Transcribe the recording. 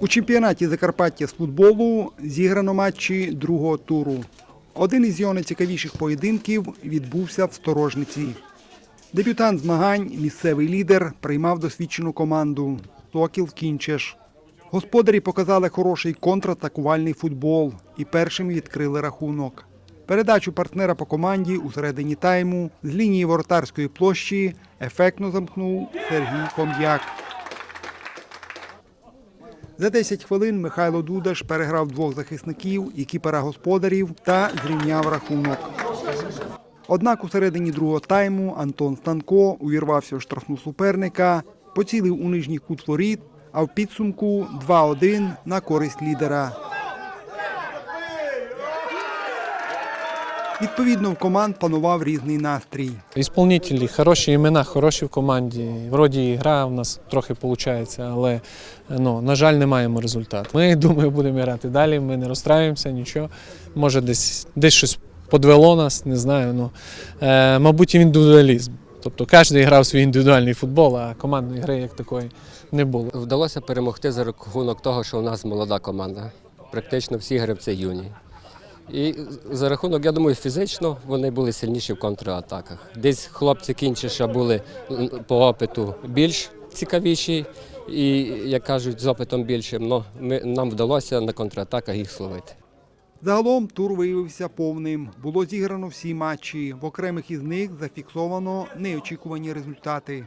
У чемпіонаті Закарпаття з футболу зіграно матчі другого туру. Один із його найцікавіших поєдинків відбувся в Сторожниці. Дебютант змагань, місцевий лідер, приймав досвідчену команду Сокіл Кінчеш. Господарі показали хороший контратакувальний футбол і першими відкрили рахунок. Передачу партнера по команді у середині тайму з лінії воротарської площі ефектно замкнув Сергій Хом'як. За 10 хвилин Михайло Дудаш переграв двох захисників і кіпера господарів та зрівняв рахунок. Однак у середині другого тайму Антон Станко увірвався в штрафну суперника, поцілив у нижній кут воріт, а в підсумку 2-1 на користь лідера. Відповідно, в команд панував різний настрій. Ісполнителі, хороші імена, хороші в команді. Вроді і гра в нас трохи виходить, але ну, на жаль, не маємо результату. Ми думаю, будемо грати далі. Ми не розстраюємося, нічого. Може, десь десь щось подвело нас, не знаю. Ну, е, мабуть, індивідуалізм. Тобто кожен грав свій індивідуальний футбол, а командної гри як такої не було. Вдалося перемогти за рахунок того, що у нас молода команда. Практично всі гравці юні. І за рахунок, я думаю, фізично вони були сильніші в контратаках. Десь хлопці кінчіша були по опиту більш цікавіші, і, як кажуть, з опитом більшим. Но ми, нам вдалося на контратаках їх словити. Загалом тур виявився повним. Було зіграно всі матчі. В окремих із них зафіксовано неочікувані результати.